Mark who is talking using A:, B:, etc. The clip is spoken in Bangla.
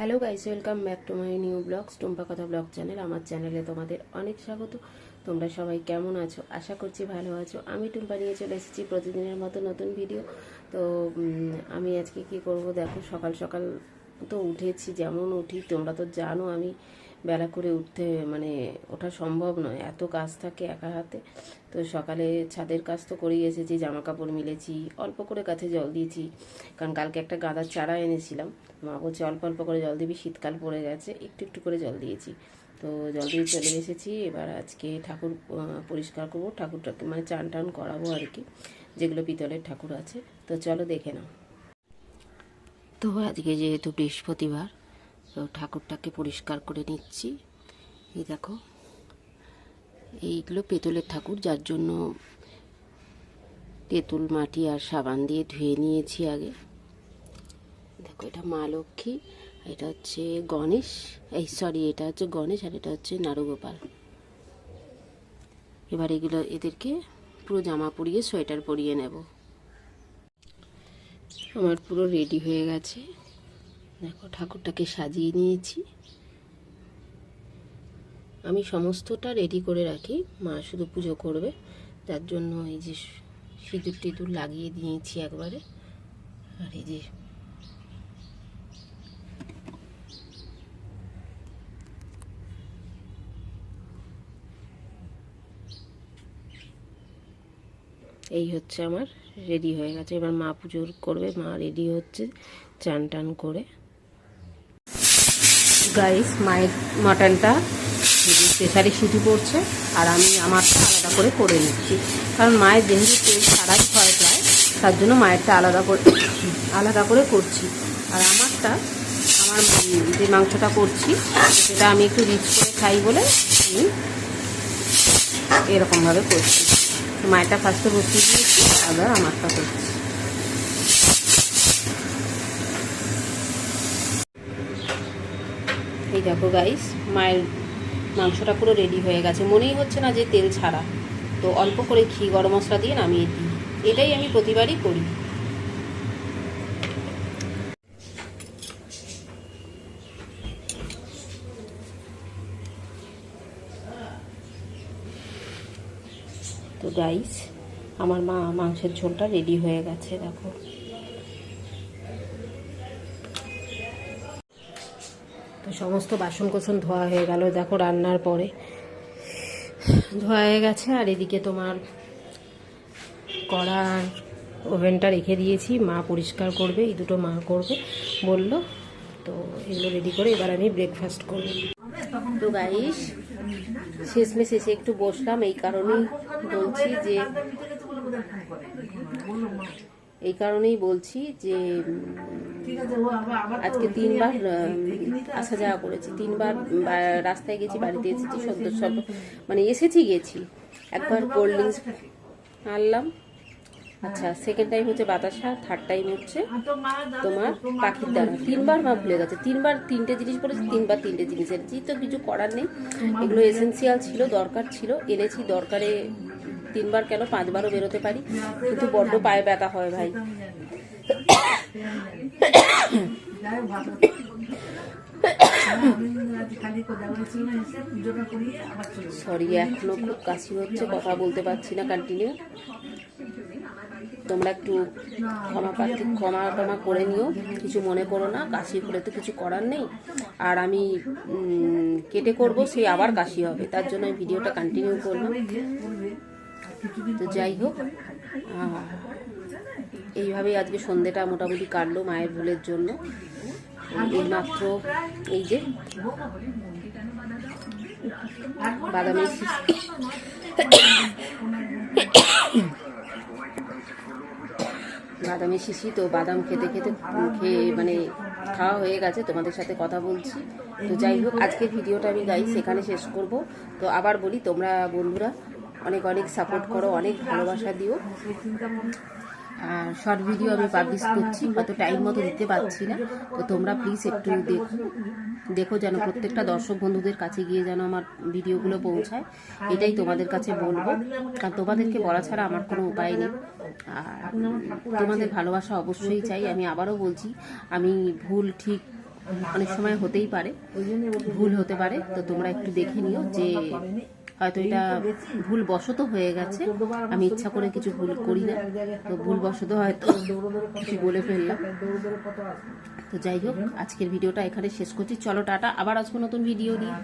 A: Hello guys welcome back to my new vlogs Tumpa কথা ব্লগ চ্যানেল আমার চ্যানেলে তোমাদের অনেক স্বাগত। তোমরা সবাই কেমন আছো? আশা করছি ভালো আছো। আমি টুম্পা নিয়ে চলে এসেছি প্রতিদিনের মতো নতুন ভিডিও তো আমি আজকে কি করব? দেখো, সকাল সকাল তো উঠেছি, যেমন উঠি, তোমরা তো জানো আমি বেলা করে উঠতে মানে ওঠা সম্ভব নয়। এত কাজ থাকে একা হাতে। তো সকালে ছাদের কাজ তো করেই এসেছি জামা কাপড় মিলেছি, অল্প করে গাছে জল দিয়েছি। কারণ কালকে একটা গাঁদার চারা এনেছিলাম। মা বলছে, অল্প অল্প করে জল দিবি, শীতকাল পড়ে গেছে, একটু একটু করে জল দিয়েছি। তো জল দিয়ে চলে এসেছি। এবার আজকে ঠাকুর পরিষ্কার করব। ঠাকুরটাকে মানে চান টান করাবো আর কি, যেগুলো পিতলের ঠাকুর আছে। তো চলো দেখে নাও। তো আজকে যেহেতু বৃহস্পতিবার তো ঠাকুরটাকে পরিষ্কার করে নিচ্ছি। এই দেখো এইগুলো পেতলের ঠাকুর, যার জন্য তেঁতুল, মাটি আর সাবান দিয়ে ধুয়ে নিয়েছি আগে। দেখো, এটা মা লক্ষ্মী, এটা হচ্ছে গণেশ, এই সরি, এটা হচ্ছে গণেশ আর এটা হচ্ছে নারুগোপাল। এবার এগুলো এদেরকে পুরো জামা পরিয়ে সোয়েটার পরিয়ে নেব। আমার পুরো রেডি হয়ে গেছে। দেখো, ঠাকুরটাকে সাজিয়ে নিয়েছি। আমি সমস্তটা রেডি করে রাখি, মা শুধু পুজো করবে। তার জন্য এই যে সিঁদুর টিঁদুর লাগিয়ে দিয়েছি একবারে। আর এই যে এই হচ্ছে আমার রেডি হয়ে গেছে। এবার মা পুজোর করবে, মা রেডি হচ্ছে চান টান করে। গাইস মায়ের মাটনটা প্রেশারে সিটি পড়ছে, আর আমি আমারটা আলাদা করে করে নিচ্ছি। কারণ মায়ের যেহেতু তেল ছাড়াই হয় প্রায়, তার জন্য মায়েরটা আলাদা করে আলাদা করে করছি। আর আমারটা, আমার যে মাংসটা করছি, সেটা আমি একটু রিচ করে খাই বলে আমি এরকমভাবে করছি। মায়েরটা ফার্স্টে বসিয়ে দিয়েছি আবার আমারটা করছি। এই দেখো গাইস মায়ের মাংসটা পুরো রেডি হয়ে গেছে। মনেই হচ্ছে না যে তেল ছাড়া। তো অল্প করে ঘি, গরম মশলা দিয়ে নামিয়ে দিই। এটাই আমি প্রতিবারই করি। তো গাইস আমার মা মাংসের ঝোলটা রেডি হয়ে গেছে, দেখো। তো সমস্ত বাসন কোসন ধোয়া হয়ে গেল, দেখো রান্নার পরে। ধোয়া হয়ে গেছে, আর এদিকে তোমার কড়ার ওভেনটা রেখে দিয়েছি। মা পরিষ্কার করবে, এই দুটো মা করবে, বলল। তো এগুলো রেডি করে এবার আমি ব্রেকফাস্ট করব। তো গাইস শেষমেশ এসে একটু বসলাম, এই কারণেই বলছি যে এই কারণেই বলছি যে আজকে তিনবার আসা যাওয়া করেছি। তিনবার রাস্তায় গেছি বাড়িতে এসেছি সদ্য সব মানে এসেছি গেছি। একবার কোল্ড ড্রিঙ্কস আনলাম। আচ্ছা সেকেন্ড টাইম হচ্ছে বাতাসা থার্ড টাইম হচ্ছে তোমার পাখির দানা। তিনবার মা ভুলে গেছে। তিনবার তিনটে জিনিস বলেছি তিনবার তিনটে জিনিস এনেছি। তো কিছু করার নেই। এগুলো এসেন্সিয়াল ছিল দরকার ছিল। এনেছি দরকারে তিনবার কেন? পাঁচবারও বেরোতে পারি। কিন্তু বড্ড পায়ে ব্যথা হয় ভাই। সরি এখনও খুব কাশি হচ্ছে, কথা বলতে পারছি না কন্টিনিউ তোমরা একটু ক্ষমা প্রার্থী, ক্ষমা টমা করে নিও। কিছু মনে করো না, কাশি হলে তো কিছু করার নেই। আর আমি কেটে করব সেই আবার কাশি হবে। তার জন্য ভিডিওটা কন্টিনিউ করলাম। তো যাই হোক এইভাবেই আজকে সন্ধেটা মোটামুটি কাটলো মায়ের ভুলের জন্য। এই মাত্র এই যে বাদামের শিশি। বাদামের শিশি তো বাদাম খেতে খেতে খেয়ে মানে খাওয়া হয়ে গেছে, তোমাদের সাথে কথা বলছি। তো যাই হোক, আজকের ভিডিওটা আমি গাই সেখানে শেষ করব। তো আবার বলি, তোমরা বন্ধুরা অনেক অনেক সাপোর্ট করো, অনেক ভালোবাসা দিও। আর শর্ট ভিডিও আমি পাবলিশ করছি, হয়তো টাইম মতো দিতে পারছি না। তো তোমরা প্লিজ একটু দেখো দেখো যেন প্রত্যেকটা দর্শক বন্ধুদের কাছে গিয়ে যেন আমার ভিডিওগুলো পৌঁছায়। এটাই তোমাদের কাছে বলব। কারণ তোমাদেরকে বলা ছাড়া আমার কোনো উপায় নেই। আর তোমাদের ভালোবাসা অবশ্যই চাই। আমি আবারও বলছি, আমি ভুল ঠিক অনেক সময় হতেই পারে, ভুল হতে পারে। তো তোমরা একটু দেখে নিও যে হয়তো এটা ভুল বশত হয়ে গেছে। আমি ইচ্ছা করে কিছু ভুল করি না। তো ভুল বশত হয়তো কিছু বলে ফেললাম। তো যাই হোক, আজকের ভিডিওটা এখানে শেষ করছি। চলো টাটা, আবার আসব নতুন ভিডিও নিয়ে।